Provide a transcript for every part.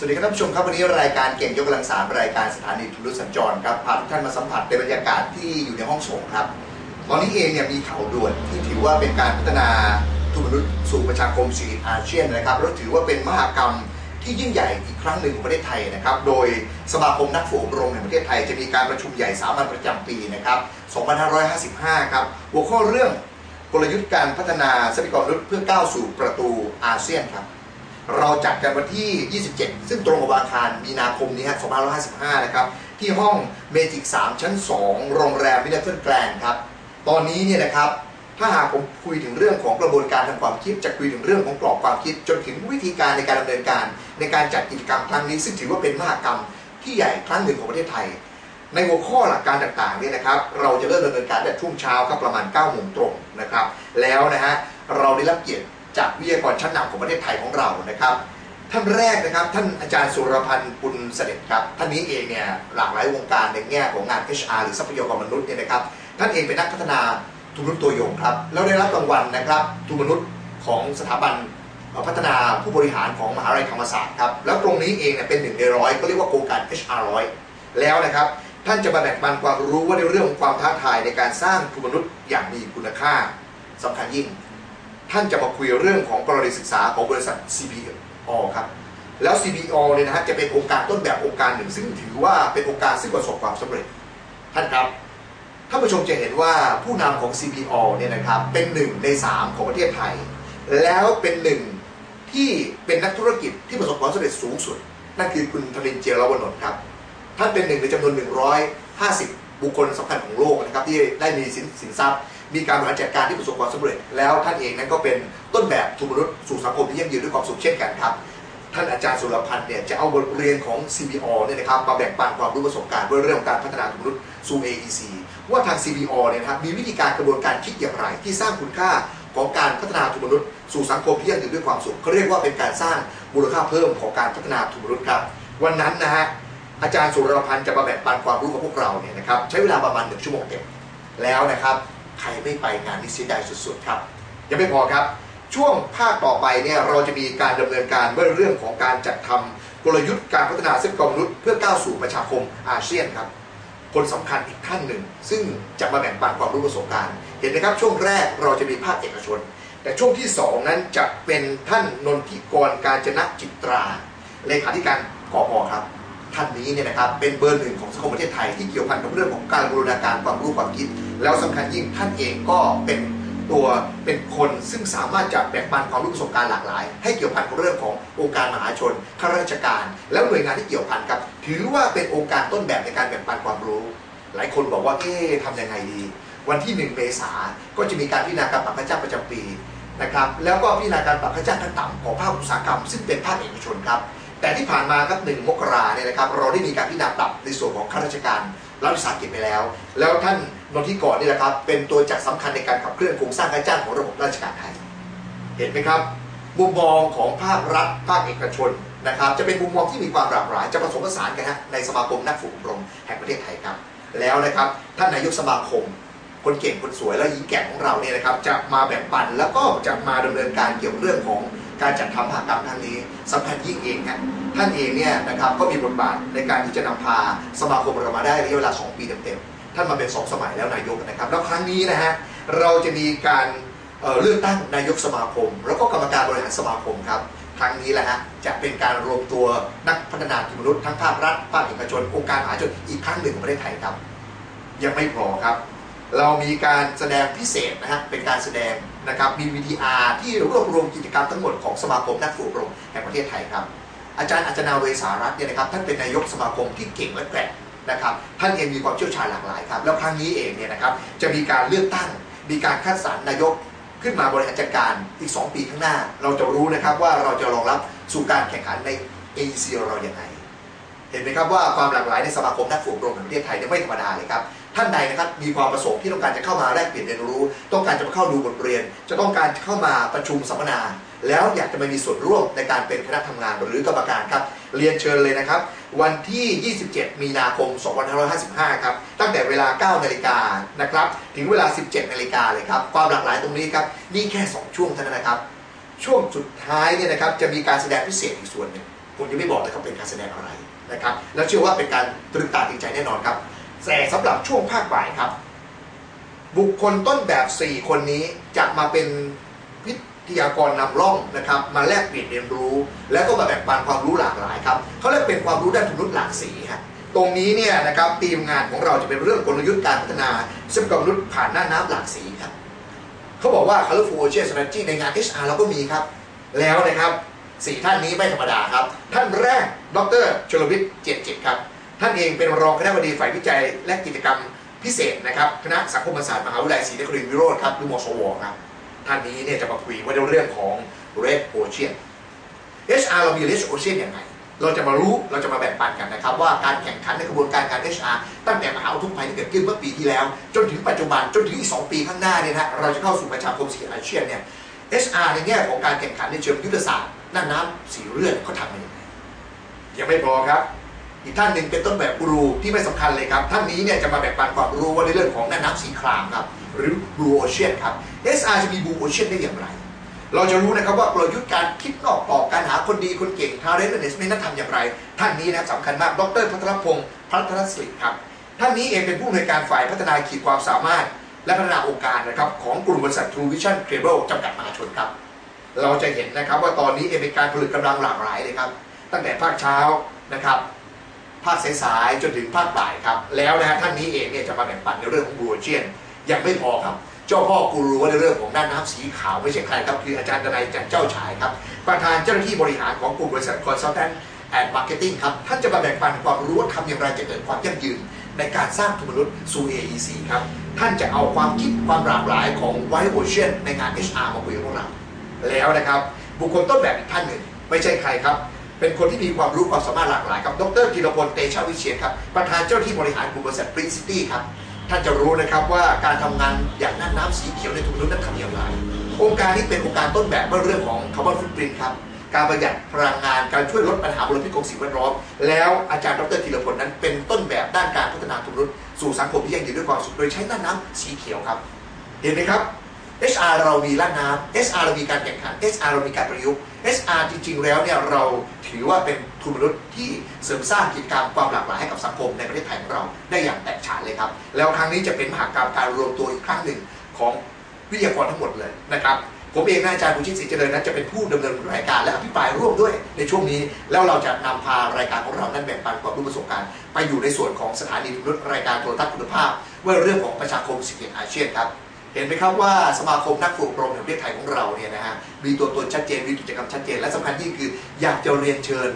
สวัสดีครับท่านผู้ชมครับวันนี้รายการเก่งยกกำลังสามรายการสถานีทุนรุสัญจรครับพาทุกท่านมาสัมผัสในบรรยากาศที่อยู่ในห้องส่งครับ ตอนนี้เองเนี่ยมีข่าวด่วนที่ถือว่าเป็นการพัฒนาทุนมนุษย์สู่ประชาคมสีอาเซียนนะครับและถือว่าเป็นมหากรรมที่ยิ่งใหญ่อีกครั้งหนึ่งของประเทศไทยนะครับ โดยสมาคมนักฝึกอบรมแห่งประเทศไทย จะมีการประชุมใหญ่สามัญประจำปีนะครับ2555 ครับหัวข้อเรื่องกลยุทธ์การพัฒนาทรัพยากรมนุษย์เพื่อก้าวสู่ประตูอาเซียนครับ เราจัดกันวันที่ 27 ซึ่งตรงกับวันอังคารมีนาคมนี้ฮะ2555 นะครับ ที่ห้องเมจิก 3 ชั้น 2 โรงแรมวินเทอร์แกลนครับ ตอนนี้เนี่ยนะครับ ถ้าหากผมคุยถึงเรื่องของกระบวนการทางความคิด จะคุยถึงเรื่องของกรอบความคิด จนถึงวิธีการในการดำเนินการ ในการจัดกิจกรรมครั้งนี้ ซึ่งถือว่าเป็นมหากรรมที่ใหญ่ครั้งหนึ่งของประเทศไทย ในหัวข้อหลักการต่างๆเนี่ยนะครับ เราจะเริ่มดำเนินการแต่ช่วงเช้าครับประมาณ9โมงตรงนะครับ แล้วนะฮะเราได้รับเกียรติ จากวิทยากรชั้นนำของประเทศไทยของเรานะครับ ท่านแรกนะครับ ท่านอาจารย์สุรพันธ์ปุณเสด็จครับ ท่านนี้เองเนี่ยหลากหลายวงการในแง่ของงาน HR หรือทรัพยากรมนุษย์เนี่ยนะครับ ท่านเองเป็นนักพัฒนาทุนมนุษย์ตัวยงครับ แล้วได้รับรางวัลนะครับทุนมนุษย์ของสถาบันพัฒนาผู้บริหารของมหาวิทยาลัยธรรมศาสตร์ครับ แล้วตรงนี้เองเนี่ยเป็นหนึ่งในร้อยก็เรียกว่าโครงการ HR ร้อยแล้วนะครับ ท่านจะมาแบ่งปันความรู้ว่าในเรื่องของความท้าทายในการสร้างทุนมนุษย์อย่างมีคุณค่าสำคัญยิ่ง ท่านจะมาคุยเรื่องของกรณีศึกษาของบริษัท CPO ครับ แล้ว CPO เนี่ยนะฮะจะเป็นองค์การต้นแบบองค์การหนึ่ง ซึ่งถือว่าเป็นองค์การซึ่งประสบความสำเร็จ ท่านครับท่านผู้ชมจะเห็นว่าผู้นำของ CPO เนี่ยนะครับเป็นหนึ่งในสามของประเทศไทย แล้วเป็นหนึ่งที่เป็นนักธุรกิจที่ประสบความสำเร็จสูงสุด นั่นคือคุณธนินเจียรวนนท์ครับท่านเป็นหนึ่งในจำนวน 150 บุคคลสำคัญของโลกนะครับที่ได้มีสินทรัพย์ มีการบริหารจัดการที่ประสบความสำเร็จ แล้วท่านเองนั้นก็เป็นต้นแบบทุนมนุษย์สู่สังคมที่ยั่งยืนด้วยความสุขเช่นกันครับ ท่านอาจารย์สุรพันธ์เนี่ยจะเอาบทเรียนของ CBO เนี่ยนะครับมาแบ่งปันความรู้ประสบการณ์เรื่องของการพัฒนาทุนมนุษย์สู่ AEC ว่าทาง CBO เนี่ยนะครับมีวิธีการกระบวนการคิดอย่างไร ที่สร้างคุณค่าของการพัฒนาทุนมนุษย์สู่สังคมที่ยั่งยืนด้วยความสุขเขาเรียกว่าเป็นการสร้างมูลค่าเพิ่มของการพัฒนาทุนมนุษย์ครับ วันนั้นนะฮะอาจารย์สุรพันธ์จะมาแบ่งปันความรู้กับพวกเราเนี่ยนะครับใช้เวลาประมาณหนึ่งชั่วโมงเต็มแล้วนะครับ ใครไม่ไปงานนี้เสียดายสุดๆครับยังไม่พอครับ ช่วงภาคต่อไปเนี่ยเราจะมีการดำเนินการเรื่องของการจัดทำกลยุทธ์การพัฒนาทรัพยากรมนุษย์เพื่อก้าวสู่ประชาคมอาเซียนครับคนสำคัญอีกท่านหนึ่ง ซึ่งจะมาแบ่งปันความรู้ประสบการณ์ เห็นไหมครับ ช่วงแรกเราจะมีภาคเอกชน แต่ช่วงที่ 2 นั้นจะเป็นท่านนนทิกรการจนะจิตราเลขาธิการกอพครับ ท่านนี้เนี่ยนะครับเป็นเบอร์หนึ่งของสังคมประเทศไทยที่เกี่ยวพันกับเรื่องของการบูรณาการความรู้ความคิด แล้วสำคัญยิ่งท่านเองก็เป็นตัวเป็นคนซึ่งสามารถจะแบ่งปันความรู้ประสบการณ์หลากหลาย ให้เกี่ยวพันกับเรื่องขององค์การมหาชนข้าราชการ แล้วหน่วยงานที่เกี่ยวพันครับถือว่าเป็นองค์การต้นแบบในการแบ่งปันความรู้ หลายคนบอกว่าเอ๊ะทำยังไงดี วันที่ 1 เมษาก็จะมีการพิจารณาการปรับค่าจ้างประจำปีนะครับแล้วก็พิจารณาการปรับค่าจ้างขั้นต่ำของภาคอุตสาหกรรม ซึ่งเป็นภาคเอกชนครับ แต่ที่ผ่านมาครับหนึ่งมกราเนี่ยนะครับเราได้มีการพิจารณาปรับในส่วนของข้าราชการรัฐวิสาหกิจไปแล้ว แล้วท่านนนทิกรนี่แหละครับเป็นตัวจักรสำคัญในการขับเคลื่อนโครงสร้างการจ้างของระบบราชการไทย เห็นไหมครับมุมมองของภาครัฐภาคเอกชนนะครับจะเป็นมุมมองที่มีความหลากหลาย จะผสมผสานกันฮะในสมาคมนักฝึกอบรมแห่งประเทศไทยครับ แล้วนะครับท่านนายกสมาคม คนเก่งคนสวยและหญิงแก่ของเราเนี่ยนะครับจะมาแบ่งปันแล้วก็จะมาดำเนินการเกี่ยวกับเรื่องของ การจัดทำมหกรรมครั้งนี้สำคัญยิ่งเองฮะท่านเองเนี่ยนะครับก็มีบทบาทในการที่จะนำพาสมาคมเรามาได้ระยะเวลา 2 ปีเต็มๆ ท่านมาเป็น 2 สมัยแล้วนายกนะครับ แล้วครั้งนี้นะฮะเราจะมีการเเลือกตั้งนายกสมาคม แล้วก็กรรมการบริหารสมาคมครับครั้งนี้แหละฮะจะเป็นการรวมตัวนักพัฒนาทุนมนุษย์ทั้งภาครัฐภาคเอกชนองค์การมหาชนอีกครั้งหนึ่งของประเทศไทยครับ ยังไม่พอครับ เรามีการแสดงพิเศษนะฮะเป็นการแสดงนะครับมี VTR ที่รวบรวมกิจกรรมทั้งหมดของสมาคมนักฝึกอบรมแห่งประเทศไทยครับ อาจารย์อัจนาเวสารัตน์เนี่ยนะครับท่านเป็นนายกสมาคมที่เก่งและแกร่งนะครับท่านเองมีความเชี่ยวชาญหลากหลายครับแล้วครั้งนี้เองเนี่ยนะครับจะมีการเลือกตั้ง มีการคัดสรรนายกขึ้นมาบริหารจัดการอีก 2 ปีข้างหน้า เราจะรู้นะครับว่าเราจะรองรับสู่การแข่งขันใน AEC เราอย่างไรเห็นไหมครับว่าความหลากหลายในสมาคมนักฝึกอบรมแห่งประเทศไทยเนี่ยไม่ธรรมดาเลยครับ ท่านใดนะครับมีความประสงค์ที่ต้องการจะเข้ามาแลกเปลี่ยนเรียนรู้ ต้องการจะมาเข้าดูบทเรียน จะต้องการเข้ามาประชุมสัมมนา แล้วอยากจะมามีส่วนร่วมในการเป็นคณะทำงานหรือกรรมการครับเรียนเชิญเลยนะครับ วันที่ 27 มีนาคม 2555 ครับ ตั้งแต่เวลา 9 นาฬิกานะครับ ถึงเวลา 17 นาฬิกาเลยครับ ความหลากหลายตรงนี้ครับ นี่แค่ 2 ช่วงเท่านั้นนะครับ ช่วงสุดท้ายเนี่ยนะครับ จะมีการแสดงพิเศษอีกส่วนหนึ่งผมยังไม่บอกเลยครับเป็นการแสดงอะไรนะครับ แล้วเชื่อว่าเป็นการตรึกตาตึงใจแน่นอนครับ แต่สำหรับช่วงภาคบ่ายครับ บุคคลต้นแบบ 4 คนนี้จะมาเป็นวิทยากรนำร่องนะครับ มาแลกเปลี่ยนเรียนรู้ แล้วก็มาแบ่งปันความรู้หลากหลายครับเขาเรียกเป็นความรู้ด้านมนุษย์หลากสีฮะตรงนี้เนี่ยนะครับทีมงานของเราจะเป็นเรื่องกลยุทธ์การพัฒนาทรัพยากรมนุษย์ผ่านหน้าน้ำหลากสีครับเขาบอกว่า Colorful Ocean Strategy ในงาน HR เราก็มีครับ แล้วนะครับสี่ท่านนี้ไม่ธรรมดาครับ ท่านแรกดรชลวิทย์เจ็ดจิตครับ ท่านเองเป็นรองคณะบดีฝ่ายวิจัยและกิจกรรมพิเศษนะครับคณะสังคมศาสตร์มหาวิทยาลัยศรีนครินทร์วิโรธครับหรือมศวครับท่านนี้เนี่ยจะมาคุยว่าเรื่องของ Red Ocean HR เรามี Red Ocean ยังไงเราจะมารู้เราจะมาแบ่งปันกันนะครับ ว่าการแข่งขันในกระบวนการการ HR ตั้งแต่มหาอุทกภัยที่เกิดขึ้นเมื่อปีที่แล้ว จนถึงปัจจุบันจนถึงอีก 2 ปีข้างหน้าเนี่ยนะเราจะเข้าสู่ประชาคมสีอาเซียนเนี่ย HR ในแง่ของการแข่งขันในเชิงยุทธศาสตร์น่าน้ำสีเลือดเขาทำมาอย่างไรยังไม่พอครับ อีกท่านหนึ่งเป็นต้นแบบกูรูที่ไม่สำคัญเลยครับ ท่านนี้เนี่ยจะมาแบ่งปันความรู้ว่าในเรื่องของแน่น้ำสีครามครับ หรือ Blue Ocean ครับ SR จะมี Blue Ocean ได้อย่างไร เราจะรู้นะครับว่ากลยุทธ์การคิดนอกกรอบการหาคนดีคนเก่ง talent management นั้นทำอย่างไร ท่านนี้นะสำคัญมาก ดรพัทรพงศ์พัทรศิริครับ ท่านนี้เองเป็นผู้อำนวยการฝ่ายพัฒนาขีดความสามารถ และพัฒนาองค์การนะครับของกลุ่มบริษัท True Vision Cable จำกัดมหาชนครับ เราจะเห็นนะครับว่าตอนนี้เองเป็นการผลิตกำลังหลากหลายเลยครับ ตั้งแต่ภาคเช้านะครับ ภาคสายๆจนถึงภาคบ่ายครับ แล้วนะท่านนี้เองเนี่ยจะมาแบ่งปันในเรื่องของบรูเจียนยังไม่พอครับ เจ้าพ่อกูรู้ว่าในเรื่องของด้านน้ำสีขาวไม่ใช่ใครครับ คืออาจารย์ดนัยจันเจ้าชายครับ ประธานเจ้าหน้าที่บริหารของกลุ่มบริษัท Consultant and Marketing ครับ ท่านจะมาแบ่งปันความรู้ว่าทำอย่างไรจะเกิดความยั่งยืน ในการสร้างทุนมนุษย์สู่ AEC ครับ ท่านจะเอาความคิดความหลากหลายของ White Ocean ในงาน HR มาคุยกับพวกเราแล้วนะครับ บุคคลต้นแบบอีกท่านหนึ่งไม่ใช่ใครครับ เป็นคนที่มีความรู้ความสามารถหลากหลายครับ ดรธีรพล เตชะวิเชียนครับ ประธานเจ้าที่บริหารกลุ่มบริษัท Green City ครับ ท่านจะรู้นะครับว่าการทำงานอย่างน่านน้ำสีเขียวในทุกมนุษย์นั้นทำอย่างไร องค์การนี้เป็นองค์การต้นแบบเรื่องของคาร์บอนฟุตปรินครับ การประหยัดพลังงาน การช่วยลดปัญหามลพิษของสิ่งแวดล้อม แล้วอาจารย์ดรธีรพลนั้นเป็นต้นแบบด้านการพัฒนาทุนมนุษย์สู่สังคมที่ยั่งยืนด้วยความสุข โดยใช้น่านน้ำสีเขียวครับ เห็นไหมครับ HR เรามีล้านน้ำ HR เรามีการแข่งขัน HR เรามีการประยุกต์ HR จริง ๆ แล้วเนี่ยเราถือว่าเป็นทุนมนุษย์ที่เสริมสร้างกิจกรรมความหลากหลายให้กับสังคมในประเทศไทยของเราได้อย่างแตกฉานเลยครับ แล้วครั้งนี้จะเป็นมหากรรมการรวมตัวอีกครั้งหนึ่งของวิทยากรทั้งหมดเลยนะครับผมเองนะอาจารย์บุญชิตศรีเจริญนั้นจะเป็นผู้ดำเนินรายการและอภิปรายร่วมด้วยในช่วงนี้ แล้วเราจะนำพารายการของเรานั้นแบ่งปันความรู้ประสบการณ์ ไปอยู่ในส่วนของสถานีทุนมนุษย์รายการโทรทัศน์คุณภาพว่าเรื่องของประชาคมสิเกตอาเซียนครับ เห็นไหมครับว่าสมาคมนักฝึกอบรมแห่งประเทศไทยของเราเนี่ยนะฮะมีตัวตนชัดเจนมีกิจกรรมชัดเจนและสำคัญยิ่งคืออยากจะเรียนเชิญ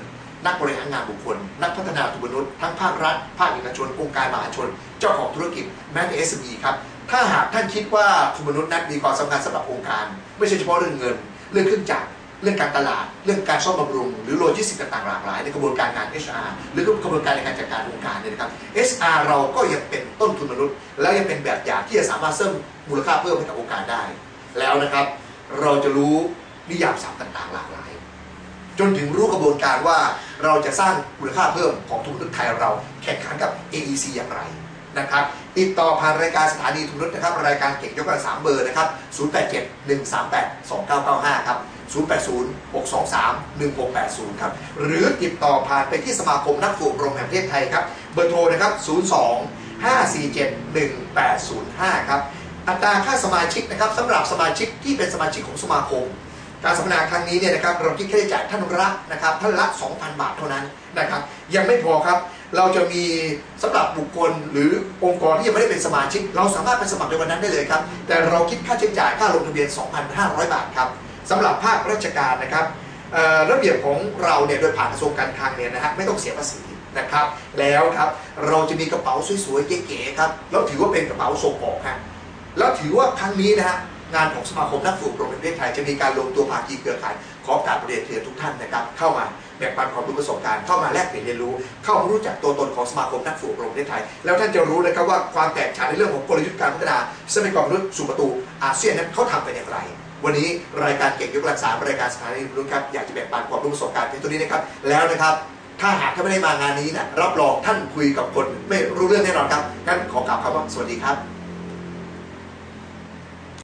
นักบริหารงานบุคคล นักพัฒนาทุนมนุษย์ทั้งภาครัฐ ภาคเอกชนองค์การมหาชน เจ้าของธุรกิจแม้แต่ SME ครับถ้าหากท่านคิดว่าทุนมนุษย์นั้นมีความสำคัญสำหรับองค์การ ไม่ใช่เฉพาะเรื่องเงิน เรื่องเครื่องจักร เรื่องการตลาด เรื่องการซ่อมบำรุง หรือโลจิสติกส์ต่างๆหลากหลายในกระบวนการงาน HR หรือกระบวนการในการจัดการองค์การเนี่ยนะครับ HR เราก็ยังเป็นต้นทุนมนุษย์ และยังเป็นแบบอย่างที่จะสามารถเสริมมูลค่าเพิ่มให้กับองค์การได้ แล้วนะครับ เราจะรู้นิยามศัพท์ต่างๆ หลากหลาย จนถึงรู้กระบวนการว่าเราจะสร้างมูลค่าเพิ่มของทุนมนุษย์ไทยเราแข่งขันกับ AEC อย่างไรนะครับติดต่อผ่านรายการสถานีทุนมนุษย์นะครับ รายการเก่งยกกำลังสามเบอร์นะครับ 087 138 2995 ครับ 080 623 1680 ครับ หรือติดต่อผ่านไปที่สมาคมนักฝึกอบรมแห่งประเทศไทยครับ เบอร์โทรนะครับ 02 547 1805 ครับ อัตราค่าสมาชิกนะครับสำหรับสมาชิกที่เป็นสมาชิกของสมาคม การสัมมนาครั้งนี้เนี่ยนะครับเราคิดค่าใช้จ่ายท่านละนะครับท่านละ 2,000 บาทเท่านั้นนะครับ ยังไม่พอครับเราจะมีสำหรับบุคคลหรือองค์กรที่ยังไม่ได้เป็นสมาชิก เราสามารถไปสมัครในวันนั้นได้เลยครับ แต่เราคิดค่าใช้จ่ายค่าลงทะเบียน 2,500 บาทครับ สำหรับภาคราชการนะครับระเบียบของเราเนี่ยโดยผ่านกระทรวงการคลังเนี่ยนะฮะไม่ต้องเสียภาษีนะครับ แล้วครับเราจะมีกระเป๋าสวยๆเก๋ๆครับแล้วถือว่าเป็นกระเป๋าส่งออกฮะแล้วถือว่าครั้งนี้นะฮะงานของสมาคมนักฝึกอบรมประเทศไทยจะมีการรวมตัวภาคีเครือข่ายขอการเรียนเชิญทุกท่านนะครับ เข้ามาแบ่งปันความรู้ประสบการณ์เข้ามาแลกเปลี่ยนเรียนรู้ เข้ามารู้จักตัวตนของสมาคมนักฝึกอบรมประเทศไทย แล้วท่านจะรู้นะครับว่าความแตกฉานในเรื่องของกลยุทธ์การพัฒนาทรัพยากรมนุษย์สู่ประตูอาเซียนนั้นเขาทำกันอย่างไร วันนี้รายการเก่งยกรักสารายการสถานีรู้ครับอยากจะแบ่งปันความรู้ประสบการณ์เพียงตัวนี้นะครับแล้วนะครับถ้าหากท่านไม่ได้มางานนี้นะรับรองท่านคุยกับคนไม่รู้เรื่องแน่นอนครับงั้นขอกล่าวคำว่าสวัสดีครับ